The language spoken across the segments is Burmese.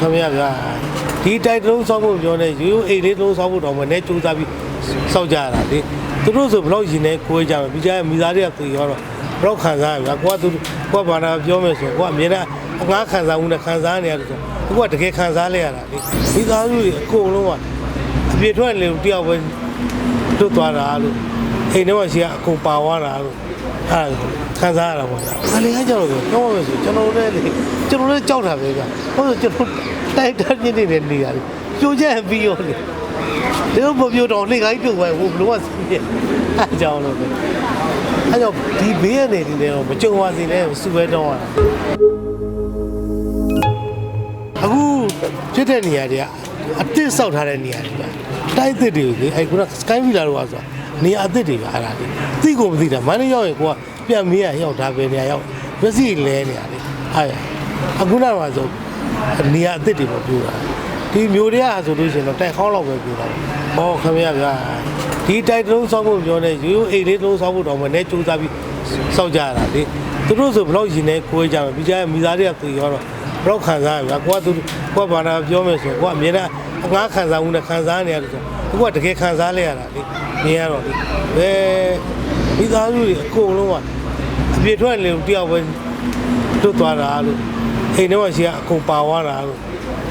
ခင်ဗျာဗျာဒီတိုက်တလုံးစောက်ဖို့ပြောနေရိုးရိုးအိတ်လေးတလုံးစောက်ဖို့တော့မနဲ့ကြိုးစားပြီးစောက်ကြရတာလေသူတို့ဆိုဘလောက်ရင်နေကိုယ်ကြမယ်ပြီးကြရင်မိသားတွေကကိုရောတော့ဘလောက်ခံစားရဗျာကိုကသူကိုကဘာသာပြောမယ်ဆိုကိုကအမြဲတမ်းအငားခံစားမှုနဲ့ခံစားနေရတယ်ဆိုကိုကတကယ်ခံစားလဲရတာလေမိသားစုတွေအကုန်လုံးကအပြည့်ထွက်လေတယောက်ပဲလွတ်သွားတာလို့အိမ်ထဲမှာရှိကအကုန်ပါသွားတာလို့ အဲ့ဒါခံစားရတာပေါ့ဗျာ။ဒါလေးကကြောက်လို့ပြောမယ်ဆိုကျွန်တော်လည်းလေကျွန်တော်လည်းကြောက်တာပဲဗျာ။ဟုတ်ဆိုကျွန်တော်တိုက်တက်ညစ်နေတဲ့နေရာလေးပြိုချက်ပြီးရောလေ။ဒီလိုမပြိုတော့လေခိုင်းပြုတ်ပဲဟိုဘလို့ကစီးရဲ့။အဲ့ကြောင့်လို့ပဲ။အဲ့ကြောင့်ဒီဘေးရနေနေတော့မကြုံပါစေနဲ့စူပဲတောင်းရတာ။အခုဖြစ်တဲ့နေရာတွေကအတစ်ဆောက်ထားတဲ့နေရာတွေဗျာ။တိုက်သစ်တွေကိုလေအဲ့ခုန Sky Villa တို့ကဆိုတာ နေရာအသစ်တွေပဲအဲ့ဒါလေ။သိကုန်မသိတာမန္တလေးရောက်ရင်ကိုကပြန်မေးရရောက်တာပဲနေရာရောက်မျက်စိလဲနေရလေ။အဲ့အခုနောက်မှာဆိုနေရာအသစ်တွေမပြောတာ။ဒီမျိုးတွေကဆိုလို့ရှိရင်တော့တိုက်ခေါင်းလောက်ပဲပြောတာ။ဟောခင်ဗျာဗျာဒီတိုက်တလုံးစောက်ဖို့ပြောနေရိုးရိုးအိတ်လေးတလုံးစောက်ဖို့တော့မနဲ့ကြိုးစားပြီးစောက်ကြရတာလေ။သူတို့ဆိုဘလောက်ရင်နေကိုယ်ကြမယ်ပြီးကြရင်မိသားတွေကကိုရောတော့ဘလောက်ခံစားရဗျာကိုကသူကိုကဘာသာပြောမယ်ဆိုကိုကအမြဲတမ်းအငားခံစားမှုနဲ့ခံစားနေရတယ်ဆိုကိုကတကယ်ခံစားလဲရတာလေ မြင်ရတော့လေဘယ်မိသားစုတွေအကုန်လုံးကအပြည့်ထွက်လေတယောက်ပဲလွတ်သွားတာလို့အိမ်ထဲမှာရှိကအကုန်ပါသွားတာလို့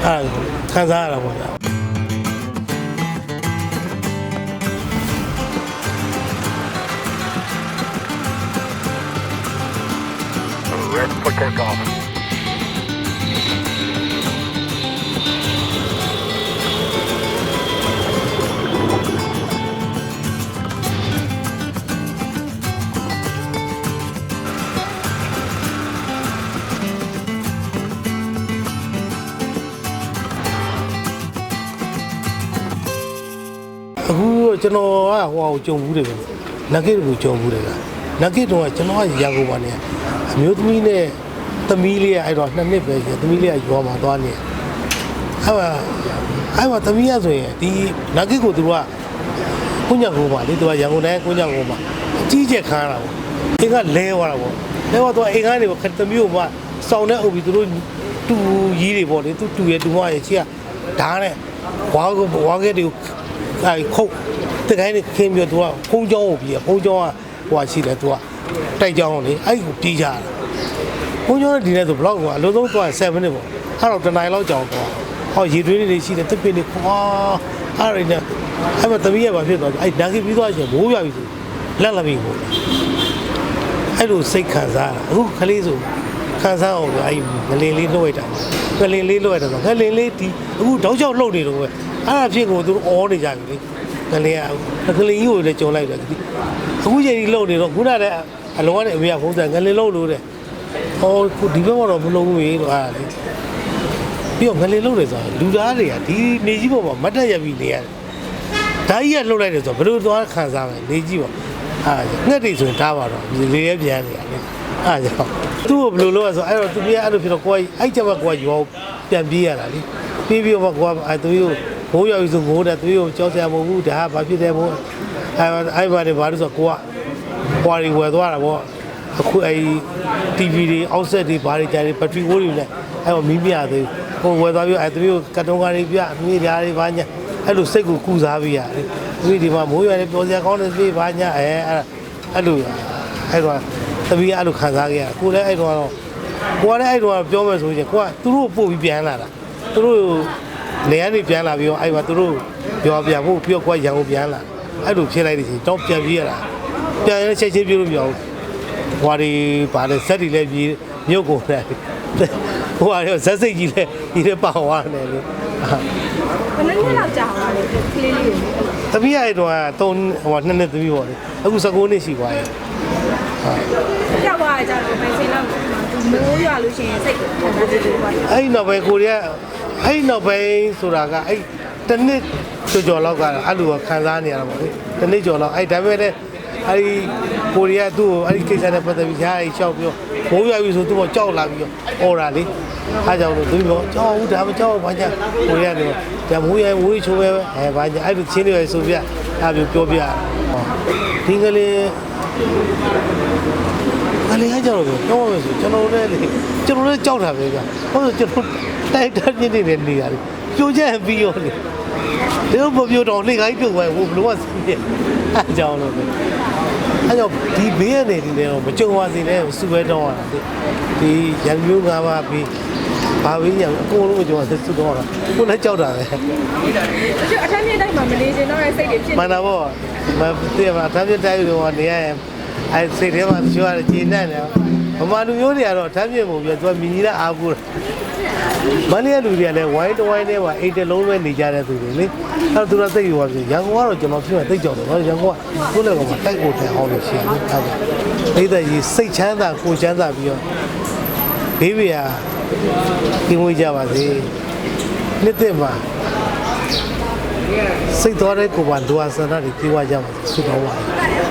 အဲ့ဒါခံစားရတာပေါ့ဗျာ Red for takeoff. အခု ကျွန်တော်ကဟိုဟာကိုကြုံဘူးတယ်ဗျနဂိတ်ကိုကြုံဘူးတယ်ဗျနဂိတ်တော့ကျွန်တော်ကရန်ကုန်မှာနေအမျိုးသမီးနဲ့သမီးလေးကအဲ့တော့နှစ်နှစ်ပဲရှိတယ်သမီးလေးကရွာမှာသွားနေအဲ့မှာအဲ့မှာသမီးရဆိုရင်ဒီနဂိတ်ကိုသူကကုညာကိုပါလေသူကရန်ကုန်တိုင်းကုညာကိုပါအကြီးကျယ်ခါတာပေါ့အင်းကလဲသွားတာပေါ့လဲသွားတော့အိမ်ကနေခက်သမီးကိုမှစောင်းတဲ့အုပ်ပြီးသူတို့တူကြီးတွေပေါ့လေသူတူရတူမရဲ့ချီကဓာတ်နဲ့ဝါကဝါကဲတွေကိုအဲခုတ် တကိုင်းနဲ့ခင်းပြီးတော့ तू ကဖုံးချောင်းကိုပြီးဖုံးချောင်းကဟိုဟာရှိတယ် तू ကတိုက်ချောင်းလေအဲ့ကိုပြီးကြတာဖုံးချောင်းကဒီနေ့ဆိုဘလောက်ကအလုံးစုံသွား7မိနစ်ပေါ့အဲ့တော့တနိုင်လောက်ကြောင်သွားဟောရေတွင်းတွေရှိတယ်တစ်ပင်တွေခွာအဲ့ရနေအဲ့မှာသမီးရပါဖြစ်သွားအဲ့နာဂီပြီးသွားချင်မိုးပြပြီဆိုလက်လာပြီပေါ့အဲ့လိုစိတ်ခံစားတာအခုခလေးဆိုခံစားအောင်အဲ့ငလင်လေးလွှဲတာငလင်လေးလွှဲတာဆိုငလင်လေးဒီအခုတောက်ချောက်လှုပ်နေတော့ပဲအဲ့ဒါဖြစ်ကိုသူတို့အော်နေကြပြီလေ ငလင်ကငလင်ကြီးကိုလည်းကြုံလိုက်တယ်အခုချိန်ကြီးလှုပ်နေတော့ခုနကအလုံးဝနဲ့အမေကဖုန်းဆက်ငလင်လှုပ်လို့တဲ့ဟောဒီဘက်မှာတော့မလုံးဘူးလေတော့အဲ့ဒါလေပြီးတော့ငလင်လှုပ်တယ်ဆိုတာလူသားတွေကဒီနေကြီးပေါ်မှာမတ်တက်ရပြီးနေရတယ်ဓာကြီးကလှုပ်လိုက်တယ်ဆိုတော့ဘယ်လိုသွားခံစားမလဲနေကြီးပေါ့အာငှက်တွေဆိုရင်ထားပါတော့လေရဲပြန်နေရတယ်အားကြောင့်သူ့ကိုဘယ်လိုလုပ်ရဆိုအဲ့တော့သူပြအဲ့လိုဖြစ်တော့ကိုယ်အဲ့ချက်ဘက်ကိုယ်ရောပြန်ပြေးရတာလေပြေးပြီးတော့ကိုယ်အဲ့သူကို ဘိုးရောက်ပြီဆိုငိုးတယ်သူကိုကြောက်စရာမဟုတ်ဘူးဒါကဘာဖြစ်တယ်ဘိုးအဲ့အဲ့ဘာတွေဘာလို့ဆိုကိုကဟွာရီဝယ်သွားတာပေါ့အခုအဲ့ TV တွေအောက်ဆက်တွေဘာတွေကြာတွေဘက်ထရီဝိုးတွေနဲ့အဲ့တော့မီးပြသေးဘူးကိုဝယ်သွားပြီးအဲ့သူကိုကတ်တုံးကားတွေပြမိဓာတွေဘာညာအဲ့လိုစိတ်ကိုကုစားပြီးရတယ်ဒီဒီမှာမိုးရွာတွေပြောစရာကောင်းတယ်ပြေးဘာညာအဲအဲ့အဲ့လိုအဲ့တော့သမီးကအဲ့လိုခံစားခဲ့ရကိုလည်းအဲ့တော့ကိုကလည်းအဲ့တော့ပြောမယ်ဆိုရင်ကိုကသူတို့ပို့ပြီးပြန်လာတာသူတို့ နေရာနေပြန်လာပြီးတော့အဲ့မှာသူတို့ပြောပြဖို့ပြောကိုကရန်ကုန်ပြန်လာအဲ့လိုဖြစ်လိုက်တဲ့ချိန်တော့ပြန်ပြေးရတာပြန်ရချက်ချင်းပြေးလို့မရဘူးဟွာဒီဗာလေဇက်တွေလည်းပြေးမြုပ်ကုန်တယ်ဟိုဟာရောဇက်စိတ်ကြီးလည်းဒီထဲပါသွားတယ်လေဘယ်နှစ်နှစ်လောက်ကြာအောင်လဲကလေးလေးတွေသမီးအဲ့တော့3ဟိုနှစ်နှစ်သမီးပေါ့လေအခု19နှစ်ရှိသွားရဲ့ကြောက်သွားကြတော့ဘယ်ချိန်လောက်မိုးရွာလို့ရှိရင်စိတ်ခံစားကြည့်လို့ပါတယ်အဲ့ဒီနောက်ပိုင်းကိုရီးယား အဲ့ဒီနောက်ပိုင်းဆိုတာကအဲ့တစ်နှစ်ကျော်ကျော်လောက်ကအဲ့လိုခံစားနေရတာပေါ့လေတစ်နှစ်ကျော်လောက်အဲ့ဒါပေမဲ့လည်းအဲ့ဒီကိုရီးယားသူ့ကိုအဲ့ဒီကိစ္စနဲ့ပတ်သက်ပြီးကြားအဲ့ရှောက်ပြီးတော့မိုးရွာပြီဆိုသူ့ကိုကြောက်လာပြီးတော့အော်တာလေအားကြောင့်လို့သူပြောကြောက်ဘူးဒါမကြောက်ဘူးဘာညာကိုရီးယားနေဒါမိုးရွာမိုးချိုးပဲအဲဘာညာအဲ့လိုချင်းတွေဆိုပြအဲ့လိုပြောပြဒီကလေးအလေးကကြောက်တော့ပြောမယ်ဆိုကျွန်တော်လည်းလေကျွန်တော်လည်းကြောက်တာပဲဗျဟုတ်ဆိုကျွန်တော် တတိုက်တာပြင်းနေတဲ့နေရာလေးကြိုချက်ပြီးရောလေဒီလိုမပြောတော့လေခိုင်းပြုတ်သွားဟိုဘလို့ကစီးတယ်အဲကြောင်းလို့ပဲအဲကြောင့်ဒီဘေးကနေဒီလေတော့မကြုံပါစေနဲ့စူပဲတော့ရတာဒီရန်မျိုး၅ပါးပြီးဘာဝင်းညာအကုန်လုံးမကြုံပါစေစူတော့တာကိုလည်းကြောက်တာပဲတချို့အထက်မြင့်တိုင်းမှာမနေချင်တော့တဲ့စိတ်တွေဖြစ်မှန်တာပေါ့မသိမှာအထမ်းပြတိုက်လို့နေရရင်အဲစိတ်ထဲမှာတချို့ကကျေနပ်တယ် ဗမာလူမျိုးတွေကတော့အထမ်းပြပုံပြီးတော့သူကမြင်ကြီးတာအားကိုးမန္တလေးလူတွေကလည်းဝိုင်းတဝိုင်းထဲမှာအိတ်တလုံးပဲနေကြတဲ့သူတွေလေအဲ့တော့သူတို့သိရွာပြီရန်ကုန်ကတော့ကျွန်တော်ဖြစ်မှာသိကြောက်တယ်ဘာလို့ရန်ကုန်ကကိုယ့်လည်းကမှတိုက်ကိုထိုင်အောင်လို့ရှိရင်အဲ့ဒါအိတ်သက်ကြီးစိတ်ချမ်းသာကိုယ်ချမ်းသာပြီးတော့ဘေးဘေးဟာကင်းဝေးကြပါစေနှစ်သက်မှာစိတ်တော်တဲ့ကိုယ်ပါဒုဝါဆန္ဒတွေပြေးဝကြမှာဆုတောင်းပါတယ်